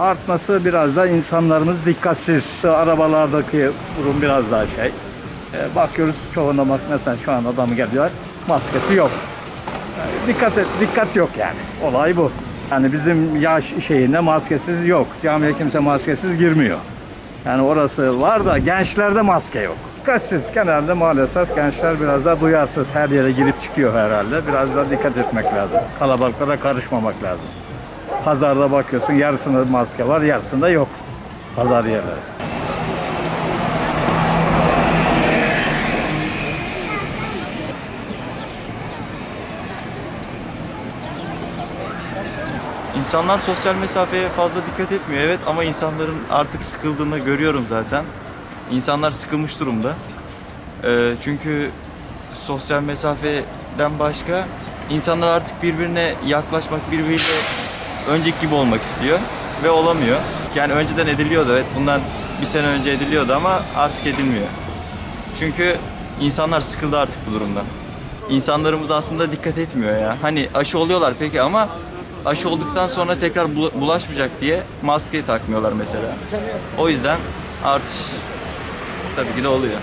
artması biraz da insanlarımız dikkatsiz. Arabalardaki durum biraz daha şey. E, bakıyoruz çoğunda mesela şu an adamı geliyor maskesi yok. E, dikkat et, dikkat yok yani. Olay bu. Yani bizim yaş şeyinde maskesiz yok. Camiye kimse maskesiz girmiyor. Yani orası var da gençlerde maske yok. Dikkatsiz genelde maalesef gençler biraz da duyarsız her yere girip çıkıyor herhalde. Biraz da dikkat etmek lazım. Kalabalıklara karışmamak lazım. Pazarda bakıyorsun yarısında maske var yarısında yok. Pazar yerleri. İnsanlar sosyal mesafeye fazla dikkat etmiyor evet ama insanların artık sıkıldığını görüyorum zaten. İnsanlar sıkılmış durumda. Ee, çünkü sosyal mesafeden başka insanlar artık birbirine yaklaşmak, birbiriyle önceki gibi olmak istiyor ve olamıyor. Yani önceden ediliyordu evet bundan bir sene önce ediliyordu ama artık edilmiyor. Çünkü insanlar sıkıldı artık bu durumdan. İnsanlarımız aslında dikkat etmiyor ya. Hani aşı oluyorlar peki ama aşı olduktan sonra tekrar bula- bulaşmayacak diye maske takmıyorlar mesela. O yüzden artış tabii ki de oluyor.